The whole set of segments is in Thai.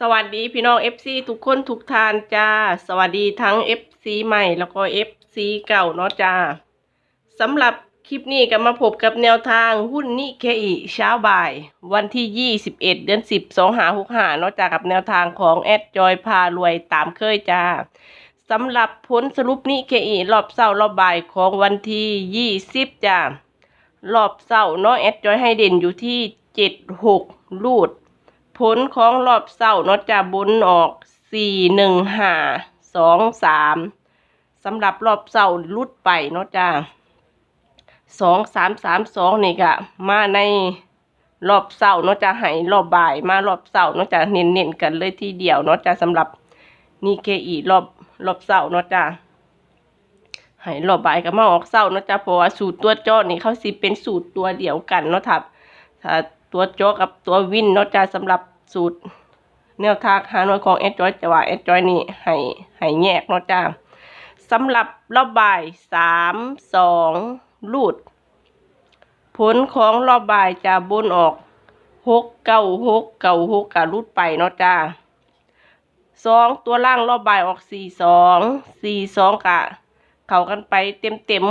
สวัสดีพี่น้อง FC ทุกคนทุกทานจ้า สวัสดีทั้ง FC ใหม่แล้วก็ FC เก่าเนาะจ้าสำหรับคลิปนี้ก็มาพบกับแนวทางหุ้นนิเคอิเช้าบ่าย วันที่ 21 เดือน 10 2หา6หาเนาะจ้ากับแนวทางของแอดจอยพารวยตามเคยจ้าสำหรับผลสรุปนิเคอิรอบเศร้ารอบบ่ายของวันที่ 20 จ้ารอบเศร้าเนาะแอดจอยให้เด่นอยู่ที่ 76 ลูด ผลของรอบเศร้าเนาะจะบนออกสี่หนึ่งห้าสองสามสำหรับรอบเศร้าลุดไปเนาะจ้าสองสามสามสองนี่ก็มาในรอบเศร้าเนาะจะให้รอบบ่ายมารอบเศร้าเนาะจะเน้นๆกันเลยทีเดียวเนาะจะสำหรับนี่เคอีรอบรอบเศร้าเนาะจ้าให้รอบบ่ายก็มาออกเศร้าเนาะจ้าเพราะว่าสูตรตัวจาะนี่เขาสิเป็นสูตรตัวเดียวกันเนาะทับถ้าตัวโจกกับตัววินเนาะจ้าสำหรับ สูตรแนวทางหาหน่วยของแอดจอยแต่ว่าแอดจอยนี่ให้ให้แยกเนาะจ้าสำหรับรอบบ่ายสามสองลูด ผลของรอบบ่ายจะบนออกหกเก้าหกเก้าหกกะรูดไปเนาะจ้าสองตัวล่างรอบบ่ายออกสี่สองสี่สองกะเข้ากันไปเต็มเต็ม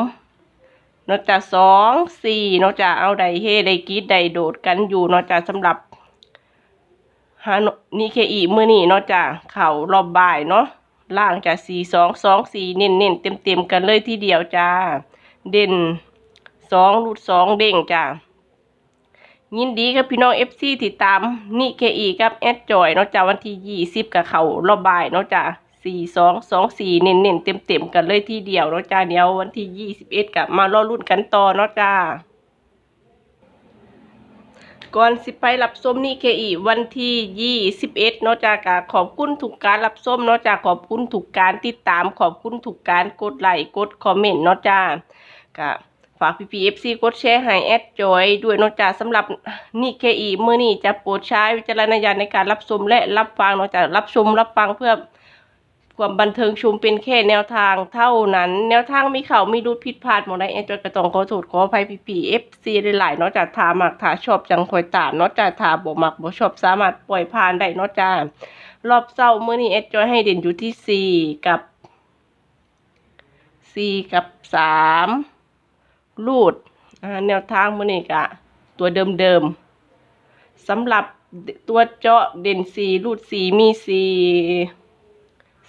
นอกจากสองสี่นอกจากเอาใดเฮใดกีดใดโดดกันอยู่นอกจากสำหรับ ฮานี่เคอีมือนี่นอกจากเข่ารอบบ่ายเนาะล่างจากสี่สองสองสี่เน้นเน้นเต็มเต็มกันเลยทีเดียวจ้า เด่นสองรูดสองเด้งจ้ายินดีกับพี่น้องเอฟซีที่ตามนี่เคอีกับแอดจอยเนาะจ้าวันที่ยี่สิบกับเขารอบบ่ายเนาะจ้าสี่สองสองสี่เน้นเน้นเต็มเต็มกันเลยทีเดียวเนาะจ้าเดี๋ยววันที่ยี่สิบเอ็ดกับมารอรุ่นกันต่อเนาะจ้า ก่อนสิไปรับส้มนี่เคอีวันที่ยี่สิบเอ็ดนาะจ้ากขอบคุณถูกการรับส้มนาะจ้าขอบคุณถูกการติดตามขอบคุณถูกการกดไลค์กดคอมเมนต์นาะจ้ากะฝากพีพีเอฟซีกดแชร์ให้แอดจอยด้วยนาะจ้าสำหรับนี่เคอีเมื่อนี้จะโปรดใช้วิจารณญาณในการรับชมและรับฟังนาะจ้ารับชมรับฟังเพื่อ ความบันเทิงชุมเป็นแค่แนวทางเท่านั้น แนวทางมีเขามีรูดผิดพลาดหมดได้แอนจอยกระตองขอโทษขออภัยพีพีเอฟซีหลายๆนอกจากถาหมักถาชอบจังคอยตานอกจากถาบ่มักบ่ชอบสามารถปล่อยผ่านได้นอกจากรอบเศร้าเมื่อนี้แอนจอยให้เด่นอยู่ที่สี่กับสี่กับสามรูดแนวทางเมื่อนี้กะตัวเดิมๆสำหรับตัวเจาะเด่นสี่รูดสี่มีสี่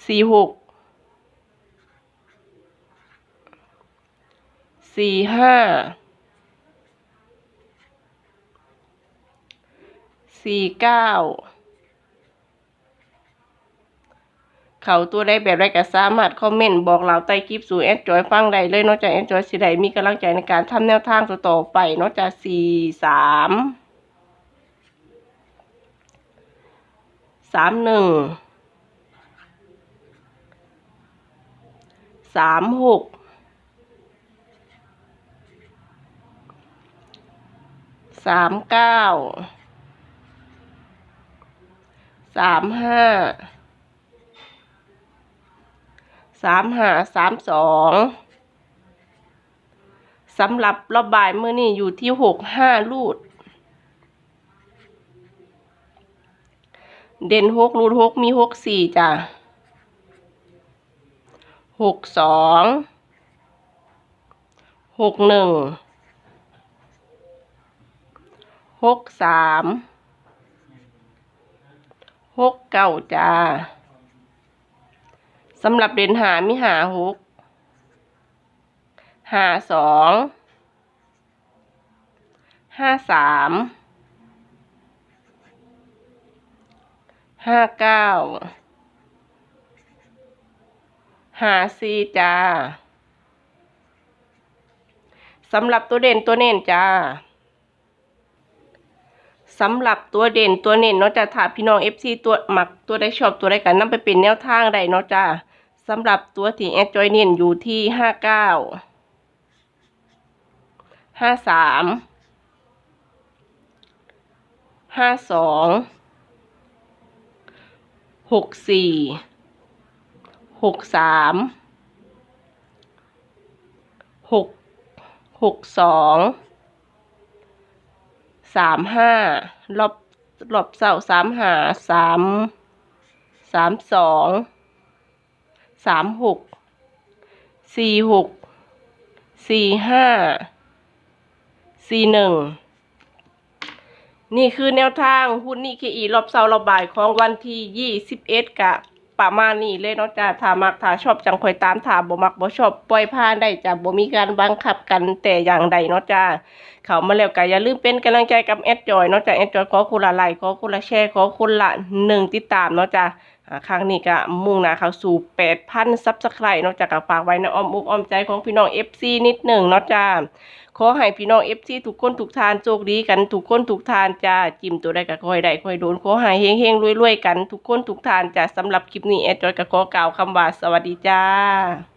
สี่หกสี่ห้าสี่เก้าเขาตัวได้แบบไรก็สามารถคอมเมนต์บอกเราใต้คลิปสู่แอดจอยฟังได้เลยนอกจากแอดจอยสิได้มีกำลังใจในการทำแนวทางต่อไปนอกจากสี่สามสามหนึ่ง สามหกสามเก้าสามห้าสามห้าสามสองสำหรับรอบบ่ายมือนี่อยู่ที่หกห้าลูด เด่นหกรูดหกมีหกสี่จ้ะ หกสองหกหนึ่งหกสามหกเก้าจ้าสำหรับเด่นหามีหาหกหาสองห้าสามห้าเก้า หาซีจ้าสำหรับตัวเด่นตัวเน่นจ้าสำหรับตัวเด่นตัวเน่นเนาะจ้าถ้าพี่น้องเอฟซีตัวหมักตัวได้ชอบตัวได้กันนํไปเป็นแนวทางได้เนาะจ้าสำหรับตัวที่แอดจอยเน่นอยู่ที่ห้าเก้าห้าสามห้าสองหกสี่ หกสามหกหกสองสามห้ารอบรอบเสาสามหาสามสามสองสามหกสี่หกสี่ห้าสี่หนึ่งนี่คือแนวทางหุ้นนี่เคอีรอบเสาร์รอบบ่ายของวันที่ยี่สิบเอ็ดกะ ประมาณนี้เลยเนาะจ้าถ้ามักถ้าชอบจังคอยตามถ้าบ่มักบ่ชอบปล่อยผ่านได้จ้ะบ่มีการบังคับกันแต่อย่างใดเนาะจ้าเขามาแล้วก็อย่าลืมเป็นกำลังใจกับแอดจอยเนาะจ้ะแอดจอยขอคุณละไลค์ขอคุณละแชร์ขอคุณละหนึ่งติดตามเนาะจ้าครั้งนี้ก็มุ่งหน้าเข้าสู่8,000ซับสไครต์เนาะจ้ะก็ฝากไว้ในอ้อมอกอ้อมใจของพี่น้อง FC นิดหนึ่งเนาะจ้า ขอให้พี่น้องเอฟซีทุกคนทุกทานโชคดีกันทุกคนทุกทานจ้าจิ้มตัวได้ก็คอยได้คอยโดนขอให้เฮงเฮงรวยรวยกันทุกคนทุกทานจ้าสำหรับคลิปนี้แอดจอยก็ขอกล่าวคำว่าสวัสดีจ้า